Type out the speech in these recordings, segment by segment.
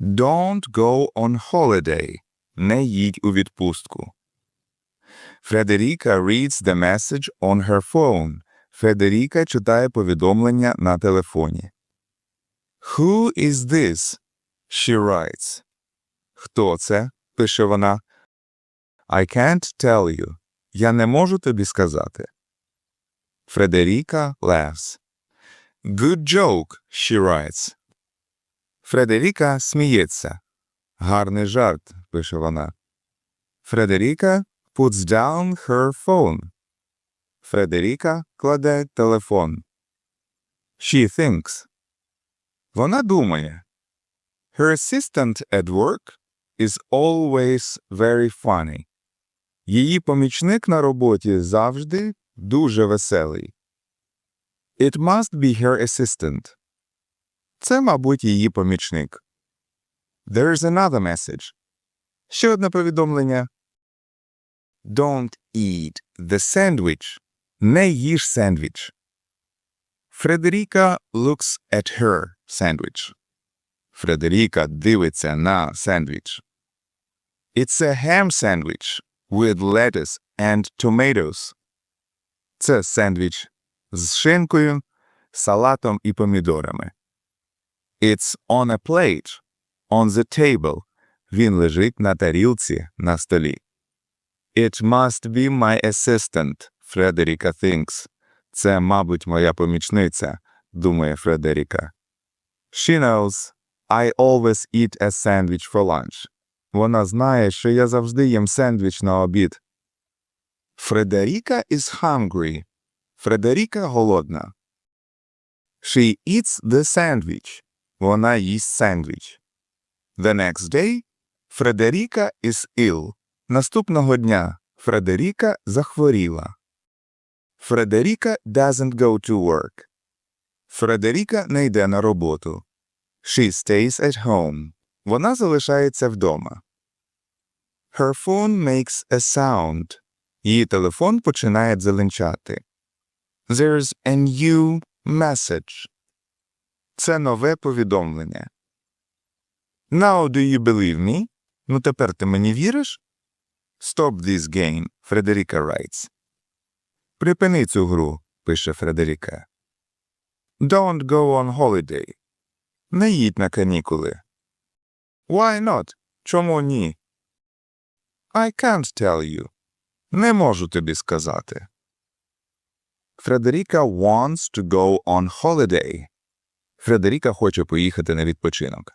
Don't go on holiday. Не їдь у відпустку. Фредеріка reads the message on her phone. Фредеріка читає повідомлення на телефоні. Who is this? She writes. Хто це? пише вона. I can't tell you. Я не можу тобі сказати. Фредеріка laughs. Good joke, she writes. Фредеріка сміється. Гарний жарт, пише вона. Фредеріка puts down her phone. Фредеріка кладе телефон. She thinks. Вона думає. Her assistant at work is always very funny. Її помічник на роботі завжди дуже веселий. It must be her assistant. Це, мабуть, її помічник. There's another message. Ще одне повідомлення. Don't eat the sandwich. Не їж сендвіч. Фредеріка looks at her sandwich. Фредеріка дивиться на сендвіч. It's a ham sandwich with lettuce and tomatoes. Це сендвіч з шинкою, салатом і помідорами. It's on a plate, on the table. Він лежить на тарілці на столі. It must be my assistant, Фредеріка thinks. Це, мабуть, моя помічниця, думає Фредеріка. She knows I always eat a sandwich for lunch. Вона знає, що я завжди їм сендвіч на обід. Фредеріка is hungry. Фредеріка голодна. She eats the sandwich. Вона їсть сендвіч. The next day Фредеріка is ill. Наступного дня Фредеріка захворіла. Фредеріка doesn't go to work. Фредеріка не йде на роботу. She stays at home. Вона залишається вдома. Her phone makes a sound. Її телефон починає дзеленчати. There's a new message. Це нове повідомлення. Now do you believe me? Ну тепер ти мені віриш? Stop this game, Фредеріка writes. Припини цю гру, пише Фредеріка. Don't go on holiday. Не їдь на канікули. Why not? Чому ні? I can't tell you. Не можу тобі сказати. Фредеріка wants to go on holiday. Фредеріка хоче поїхати на відпочинок.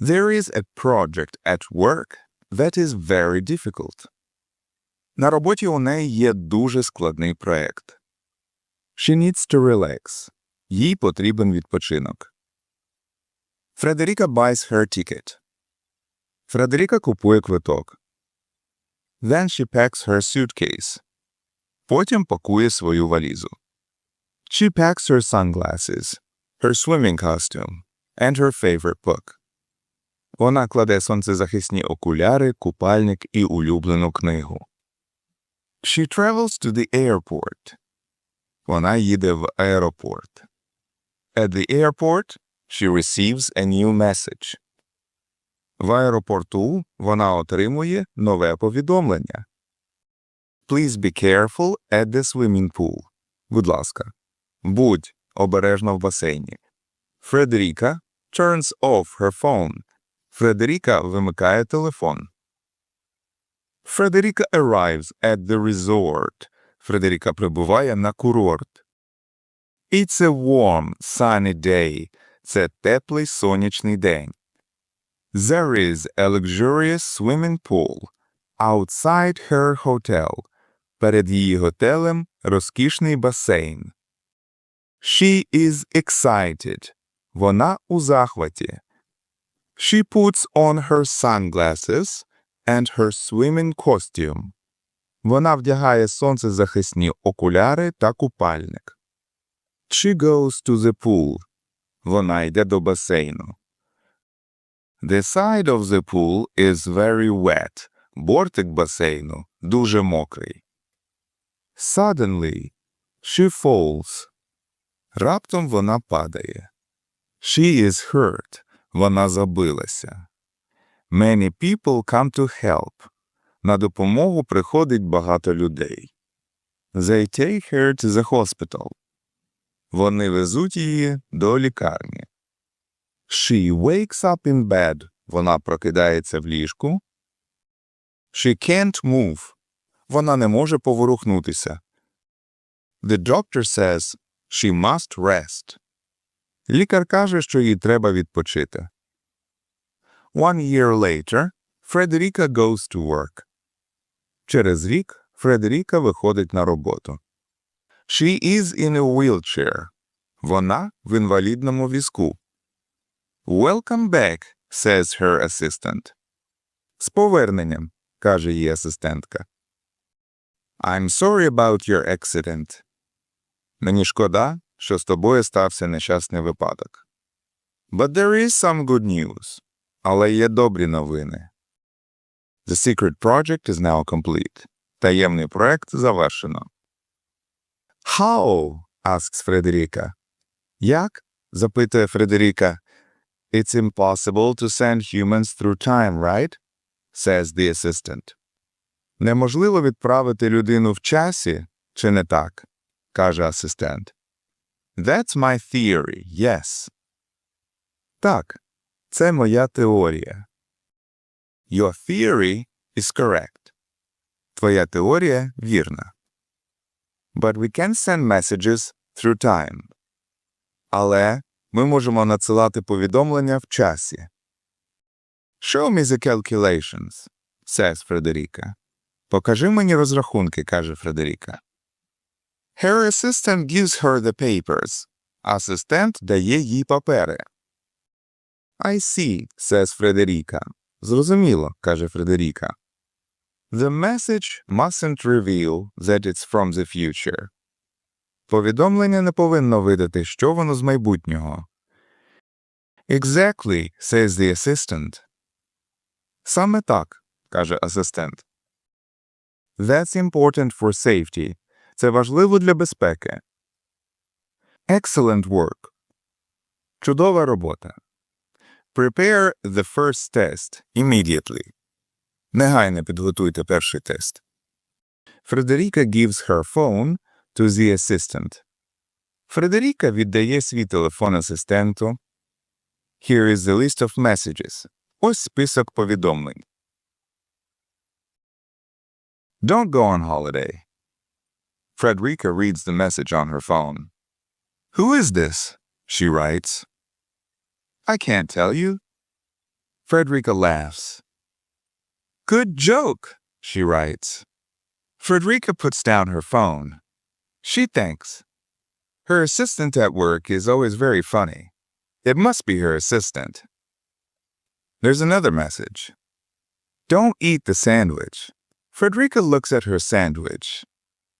There is a project at work that is very difficult. На роботі у неї є дуже складний проект. She needs to relax. Їй потрібен відпочинок. Фредеріка buys her ticket. Фредеріка купує квиток. Then she packs her suitcase. Потім пакує свою валізу. She packs her sunglasses, her swimming costume, and her favorite book. Вона кладе сонцезахисні окуляри, купальник і улюблену книгу. She travels to the airport. Вона їде в аеропорт. At the airport, she receives a new message. В аеропорту вона отримує нове повідомлення. Please be careful at the swimming pool. Будь ласка. Будь обережно в басейні. Фредеріка turns off her phone. Фредеріка вимикає телефон. Фредеріка arrives at the resort. Фредеріка прибуває на курорт. It's a warm, sunny day. Це теплий сонячний день. There is a luxurious swimming pool outside her hotel. Перед її готелем розкішний басейн. She is excited. Вона у захваті. She puts on her sunglasses and her swimming costume. Вона вдягає сонцезахисні окуляри та купальник. She goes to the pool. Вона йде до басейну. The side of the pool is very wet. Бортик басейну дуже мокрий. Suddenly, she falls. Раптом вона падає. She is hurt. Вона забилася. Many people come to help. На допомогу приходить багато людей. They take her to the hospital. Вони везуть її до лікарні. She wakes up in bed. Вона прокидається в ліжку. She can't move. Вона не може поворухнутися. The doctor says she must rest. Лікар каже, що їй треба відпочити. One year later, Frederica goes to work. Через рік Фредеріка виходить на роботу. She is in a wheelchair. Вона в інвалідному візку. Welcome back, says her assistant. З поверненням, каже її асистентка. I'm sorry about your accident. Мені шкода, що з тобою стався нещасний випадок. But there is some good news. Але є добрі новини. The secret project is now complete. Таємний проект завершено. How? asks Фредеріка. Як? запитує Фредеріка. It's impossible to send humans through time, right? says the assistant. Неможливо відправити людину в часі, чи не так? Каже асистент. That's my theory, yes. Так, це моя теорія. Your theory is correct. Твоя теорія вірна. But we can send messages through time. Але ми можемо надсилати повідомлення в часі. Show me the calculations, says Фредеріка. Покажи мені розрахунки, каже Фредеріка. Her assistant gives her the papers. Асистент дає їй папери. I see, says Фредеріка. Зрозуміло, каже Фредеріка. The message mustn't reveal that it's from the future. Повідомлення не повинно видати, що воно з майбутнього. Exactly, says the assistant. Саме так, каже асистент. That's important for safety. Це важливо для безпеки. Excellent work. Чудова робота. Prepare the first test immediately. Негайно підготуйте перший тест. Фредеріка gives her phone to the assistant. Фредеріка віддає свій телефон асистенту. Here is the list of messages. Ось список повідомлень. Don't go on holiday. Frederica reads the message on her phone. Who is this? She writes. I can't tell you. Frederica laughs. Good joke, she writes. Frederica puts down her phone. She thinks. Her assistant at work is always very funny. It must be her assistant. There's another message. Don't eat the sandwich. Frederica looks at her sandwich.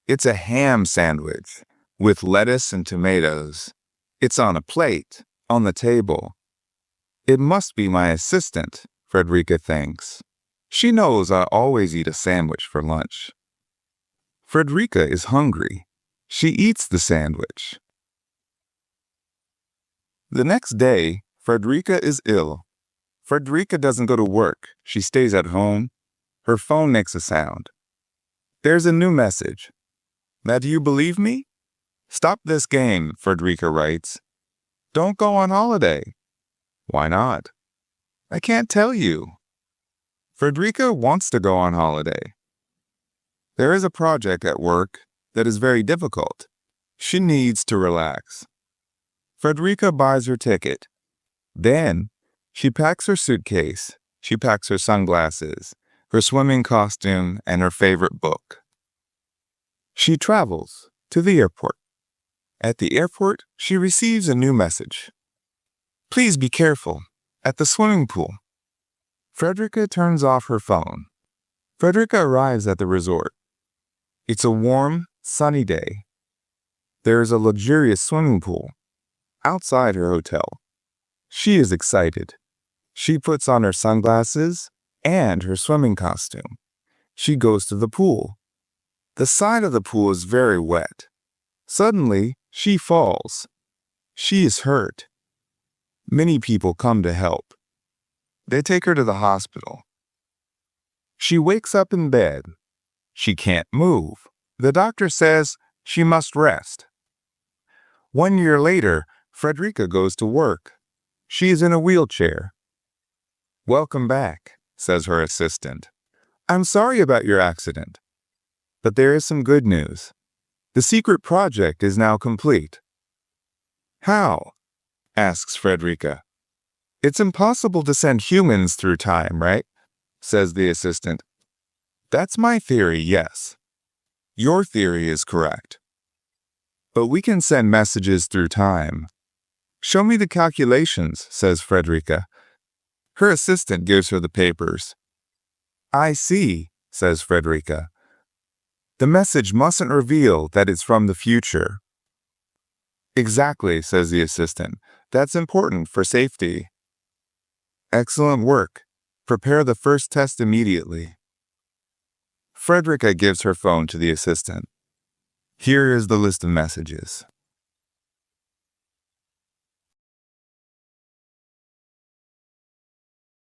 It's a ham sandwich with lettuce and tomatoes. It's on a plate, on the table. It must be my assistant, Frederica thinks. She knows I always eat a sandwich for lunch. Frederica is hungry. She eats the sandwich. The next day, Frederica is ill. Frederica doesn't go to work. She stays at home. Her phone makes a sound. There's a new message. Now, do you believe me? Stop this game, Frederica writes. Don't go on holiday. Why not? I can't tell you. Frederica wants to go on holiday. There is a project at work that is very difficult. She needs to relax. Frederica buys her ticket. Then, she packs her suitcase. She packs her sunglasses, her swimming costume, and her favorite book. She travels to the airport. At the airport, she receives a new message. Please be careful. At the swimming pool. Frederica turns off her phone. Frederica arrives at the resort. It's a warm, sunny day. There is a luxurious swimming pool outside her hotel. She is excited. She puts on her sunglasses and her swimming costume. She goes to the pool. The side of the pool is very wet. Suddenly, she falls. She is hurt. Many people come to help. They take her to the hospital. She wakes up in bed. She can't move. The doctor says she must rest. One year later, Frederica goes to work. She is in a wheelchair. Welcome back, says her assistant. I'm sorry about your accident. But there is some good news. The secret project is now complete. How? asks Frederica. It's impossible to send humans through time, right? says the assistant. That's my theory, yes. Your theory is correct. But we can send messages through time. Show me the calculations, says Frederica. Her assistant gives her the papers. I see, says Frederica. The message mustn't reveal that it's from the future. Exactly, says the assistant. That's important for safety. Excellent work. Prepare the first test immediately. Frederica gives her phone to the assistant. Here is the list of messages.